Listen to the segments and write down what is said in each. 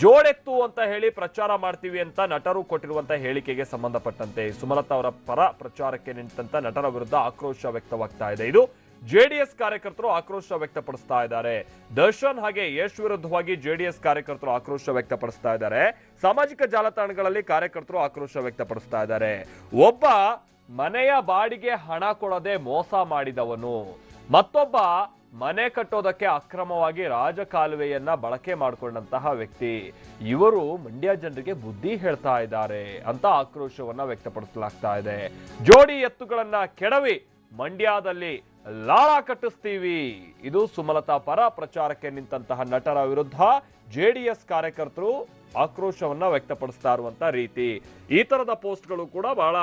ಜೋಡೆತ್ತು ಅಂತ ಹೇಳಿ ಪ್ರಚಾರ ಮಾಡ್ತೀವಿ ಅಂತ ನಟರು ಕೊಟ್ಟಿರುವಂತಹ ಹೇಳಿಕೆಗೆ ಸಂಬಂಧಪಟ್ಟಂತೆ ಸುಮಲತಾ ಅವರ ಪರ ಪ್ರಚಾರಕ್ಕೆ ನಿಂತಂತ ನಟರ ವಿರುದ್ಧ ಆಕ್ರೋಶ ವ್ಯಕ್ತವಾಗ್ತಾ ಇದೆ. ಇದು ಜೆಡಿಎಸ್ ಕಾರ್ಯಕರ್ತರು ಆಕ್ರೋಶ ವ್ಯಕ್ತಪಡಿಸ್ತಾ ಇದ್ದಾರೆ. ದರ್ಶನ್ ಹಾಗೆ ಯಶ್ ವಿರುದ್ಧವಾಗಿ ಜೆಡಿಎಸ್ ಕಾರ್ಯಕರ್ತರು ಆಕ್ರೋಶ ವ್ಯಕ್ತಪಡಿಸ್ತಾ ಇದ್ದಾರೆ. ಸಾಮಾಜಿಕ ಜಾಲತಾಣಗಳಲ್ಲಿ ಕಾರ್ಯಕರ್ತರು ಆಕ್ರೋಶ ವ್ಯಕ್ತಪಡಿಸ್ತಾ ಇದ್ದಾರೆ. ಒಬ್ಬ ಮನೆಯ ಬಾಡಿಗೆ ಹಣ ಕೊಡದೆ ಮೋಸ ಮಾಡಿದವನು, ಮತ್ತೊಬ್ಬ ಮನೆ ಕಟ್ಟೋದಕ್ಕೆ ಅಕ್ರಮವಾಗಿ ರಾಜಕಾಲುವೆಯನ್ನ ಬಳಕೆ ಮಾಡಿಕೊಂಡಂತಹ ವ್ಯಕ್ತಿ. ಇವರು ಮಂಡ್ಯ ಜನರಿಗೆ ಬುದ್ಧಿ ಹೇಳ್ತಾ ಇದ್ದಾರೆ ಅಂತ ಆಕ್ರೋಶವನ್ನ ವ್ಯಕ್ತಪಡಿಸಲಾಗ್ತಾ ಇದೆ. ಜೋಡಿ ಎತ್ತುಗಳನ್ನ ಕೆಡವಿ ಮಂಡ್ಯದಲ್ಲಿ ಲಾಳ ಕಟ್ಟಿಸ್ತೀವಿ. ಇದು ಸುಮಲತಾ ಪರ ಪ್ರಚಾರಕ್ಕೆ ನಿಂತಹ ನಟರ ವಿರುದ್ಧ ಜೆಡಿಎಸ್ ಕಾರ್ಯಕರ್ತರು ಆಕ್ರೋಶವನ್ನ ವ್ಯಕ್ತಪಡಿಸ್ತಾ ಇರುವಂತ ರೀತಿ. ಈ ತರದ ಪೋಸ್ಟ್ಗಳು ಕೂಡ ಬಹಳ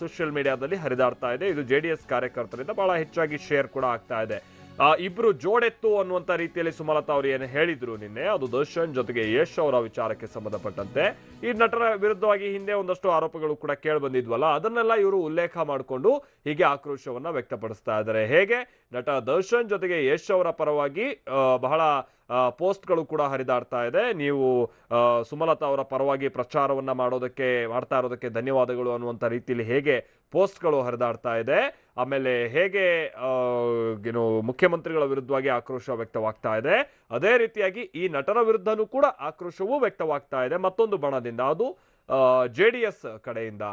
ಸೋಷಿಯಲ್ ಮೀಡಿಯಾದಲ್ಲಿ ಹರಿದಾಡ್ತಾ ಇದೆ. ಇದು ಜೆಡಿಎಸ್ ಕಾರ್ಯಕರ್ತರಿಂದ ಬಹಳ ಹೆಚ್ಚಾಗಿ ಶೇರ್ ಕೂಡ ಆಗ್ತಾ ಇದೆ. ಆ, ಇಬ್ರು ಜೋಡೆತ್ತು ಅನ್ನುವಂತ ರೀತಿಯಲ್ಲಿ ಸುಮಲತಾ ಅವರು ಏನು ಹೇಳಿದ್ರು ನಿನ್ನೆ ಅದು ದರ್ಶನ್ ಜೊತೆಗೆ ಯಶ್ ಅವರ ವಿಚಾರಕ್ಕೆ ಸಂಬಂಧಪಟ್ಟಂತೆ. ಈ ನಟರ ವಿರುದ್ಧವಾಗಿ ಹಿಂದೆ ಒಂದಷ್ಟು ಆರೋಪಗಳು ಕೂಡ ಕೇಳಿ ಬಂದಿದ್ವಲ್ಲ ಅದನ್ನೆಲ್ಲ ಇವರು ಉಲ್ಲೇಖ ಮಾಡಿಕೊಂಡು ಹೀಗೆ ಆಕ್ರೋಶವನ್ನ ವ್ಯಕ್ತಪಡಿಸ್ತಾ ಇದ್ದಾರೆ. ಹೇಗೆ? ನಟ ದರ್ಶನ್ ಜೊತೆಗೆ ಯಶ್ ಅವರ ಪರವಾಗಿ ಬಹಳ ಪೋಸ್ಟ್ಗಳು ಕೂಡ ಹರಿದಾಡ್ತಾ ಇದೆ. ನೀವು ಸುಮಲತಾ ಅವರ ಪರವಾಗಿ ಪ್ರಚಾರವನ್ನ ಮಾಡೋದಕ್ಕೆ, ಮಾಡ್ತಾ ಇರೋದಕ್ಕೆ ಧನ್ಯವಾದಗಳು ಅನ್ನುವಂಥ ರೀತಿಯಲ್ಲಿ ಹೇಗೆ ಪೋಸ್ಟ್ಗಳು ಹರಿದಾಡ್ತಾ ಇದೆ. ಆಮೇಲೆ ಹೇಗೆ ಏನು ಮುಖ್ಯಮಂತ್ರಿಗಳ ವಿರುದ್ಧವಾಗಿ ಆಕ್ರೋಶ ವ್ಯಕ್ತವಾಗ್ತಾ ಇದೆ. ಅದೇ ರೀತಿಯಾಗಿ ಈ ನಟರ ವಿರುದ್ಧನೂ ಕೂಡ ಆಕ್ರೋಶವೂ ವ್ಯಕ್ತವಾಗ್ತಾ ಇದೆ. ಮತ್ತೊಂದು ಬಣದಿಂದ ಅದು ಜೆ ಡಿ ಎಸ್ ಕಡೆಯಿಂದ.